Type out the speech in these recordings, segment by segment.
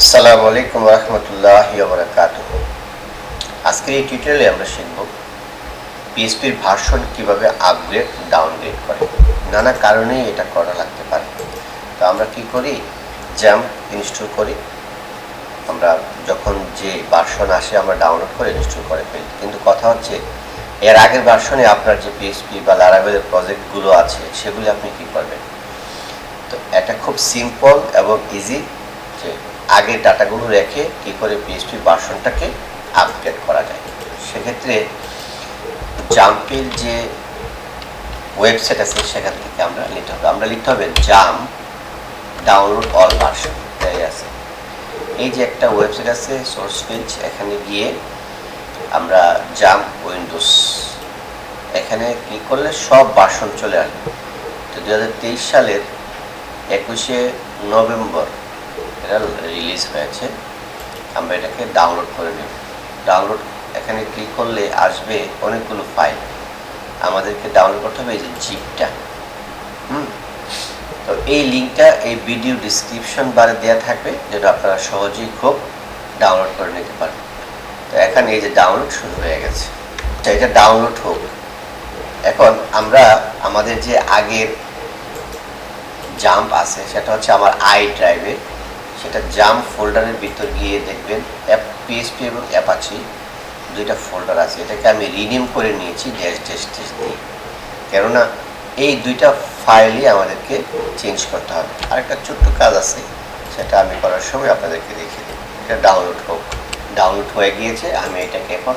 আসসালামু আলাইকুম রহমতুল্লাহ বরকাত আজকের এই টিউটোরিয়ালে আমরা শিখব পিএসপির ভার্সন কীভাবে আপগ্রেড ডাউনগ্রেড করে। নানা কারণেই এটা করা লাগতে পারে। তো আমরা কি করি? জ্যাম ইনস্টল করি। আমরা যখন যে ভার্সন আসে, আমরা ডাউনলোড করে ইনস্টল করে ফেলি। কিন্তু কথা হচ্ছে, এর আগের ভার্সনে আপনার যে পিএসপি বা লারাবেলের প্রজেক্টগুলো আছে, সেগুলি আপনি কি করবেন? তো এটা খুব সিম্পল এবং ইজি যে আগে ডাটাগুলো রেখে কী করে পিএসপি ভার্সনটাকে আপগ্রেড করা যায়। সেক্ষেত্রে জাম্পের যে ওয়েবসাইট আছে সেখান থেকে আমরা লিখতে হবে। আমরা লিখতে হবে জাম ডাউনলোড অল ভার্সন তাই আছে। এই যে একটা ওয়েবসাইট আছে সোর্স পেজ এখানে গিয়ে আমরা জাম উইন্ডোজ এখানে ক্লিক করলে সব ভার্সন চলে আসবে। তো দু হাজার তেইশ সালের একুশে নভেম্বর এটা রিলিজ হয়েছে। আমরা এটাকে ডাউনলোড করে নেব। ডাউনলোড এখানে ক্লিক করলে আসবে অনেকগুলো ফাইল আমাদেরকে ডাউনলোড করতে হবে এই যে জিপটা হুম? তো এই লিঙ্কটা এই ভিডিও ডিসক্রিপশন বারে দেওয়া থাকবে, যেটা আপনারা সহজেই খুব ডাউনলোড করে নিতে পারেন তো এখানে এই যে ডাউনলোড শুরু হয়ে গেছে। তো এটা ডাউনলোড হোক। এখন আমরা আমাদের যে আগের জাম্প আছে, সেটা হচ্ছে আমার আই ড্রাইভে সেটা জাম্প ফোল্ডারের ভিতর গিয়ে দেখবেন অ্যাপ পিএসপি এবং অ্যাপাচি দুইটা ফোল্ডার আছে। এটাকে আমি রিনেম করে নিয়েছি ড্যাশ ড্যাশ ড্যাশ দিয়ে। কেননা এই দুইটা ফাইলই আমাদেরকে চেঞ্জ করতে হবে। আরেকটা ছোট্ট কাজ আছে, সেটা আমি করার সময় আপনাদেরকে দেখিয়ে দেবো এটা ডাউনলোড হোক। ডাউনলোড হয়ে গিয়েছে, আমি এটাকে এখন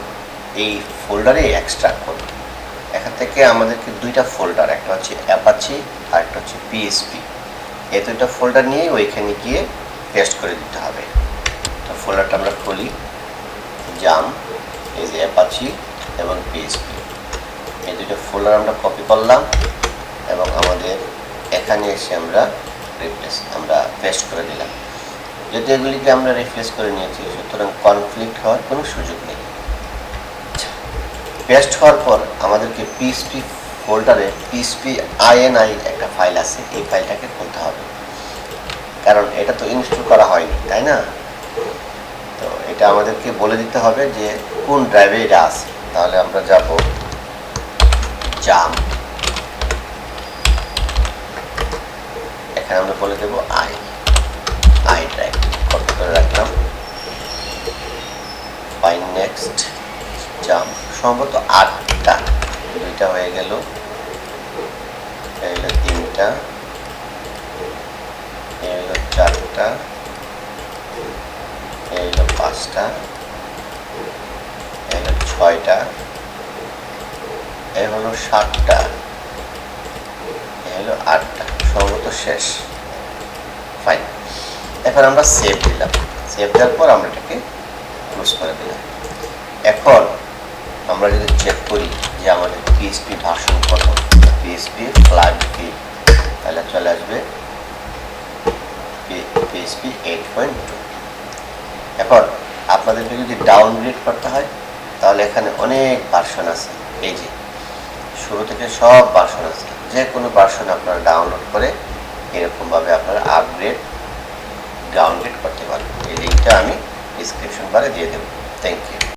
এই ফোল্ডারে এক্সট্রাক্ট করব। এখান থেকে আমাদেরকে দুইটা ফোল্ডার একটা হচ্ছে অ্যাপাচি আর একটা হচ্ছে পিএসপি এই দুইটা ফোল্ডার নিয়ে ওইখানে গিয়ে পেস্ট করে দিতে হবে। তো ফোল্ডারটা আমরা খুলি জাম, এই যে অ্যাপাচি এবং পিএসপি এই দুটো ফোল্ডার আমরা কপি করলাম এবং আমাদের এখানে এসে আমরা রিপ্লেস আমরা পেস্ট করে দিলাম। যদি এগুলিকে আমরা রিপ্লেস করে নিয়েছি, সুতরাং কনফ্লিক্ট হওয়ার কোনো সুযোগ নেই। পেস্ট হওয়ার পর আমাদেরকে পিএসপি ফোল্ডারে পিএসপি আইএনআই একটা ফাইল আছে, এই ফাইলটাকে খুলতে হবে। কারণ এটা তো ইনস্টল করা হয়নি, তাই না? তো এটা আমাদেরকে বলে দিতে হবে যে কোন ড্রাইভে এটা আছে। তাহলে আমরা যাব জাম এখানে আমরা বলে দেব আই আই ড্রাইভ কপি করে রাখলাম? ফাইন নেক্সট জাম সম্ভবত আটটা পাঁচটা এলো ছয়টা, এ হলো সাতটা, এ হলো আটটা সম্ভবত শেষ। ফাইন এখন আমরা সেভ দিলাম। সেভ দেওয়ার পর আমরা এটাকে ক্লোজ করে দিলাম। এখন আমরা যদি চেক করি যে আমাদের পিএসপি ভাষণ কত? পিএসপি ফ্ল্যাগ ফি তাহলে চলে আসবে পিএসপি এইট পয়েন্ট এখন আপনাদেরকে যদি ডাউনগ্রেড করতে হয়, তাহলে এখানে অনেক ভার্সন আছে। এই যে, শুরু থেকে সব ভার্সন আছে। যে কোনো ভার্সন আপনারা ডাউনলোড করে এরকমভাবে আপনারা আপগ্রেড ডাউনলোড করতে পারেন এই লিঙ্কটা আমি ডিসক্রিপশন বারে দিয়ে দেবো। Thank you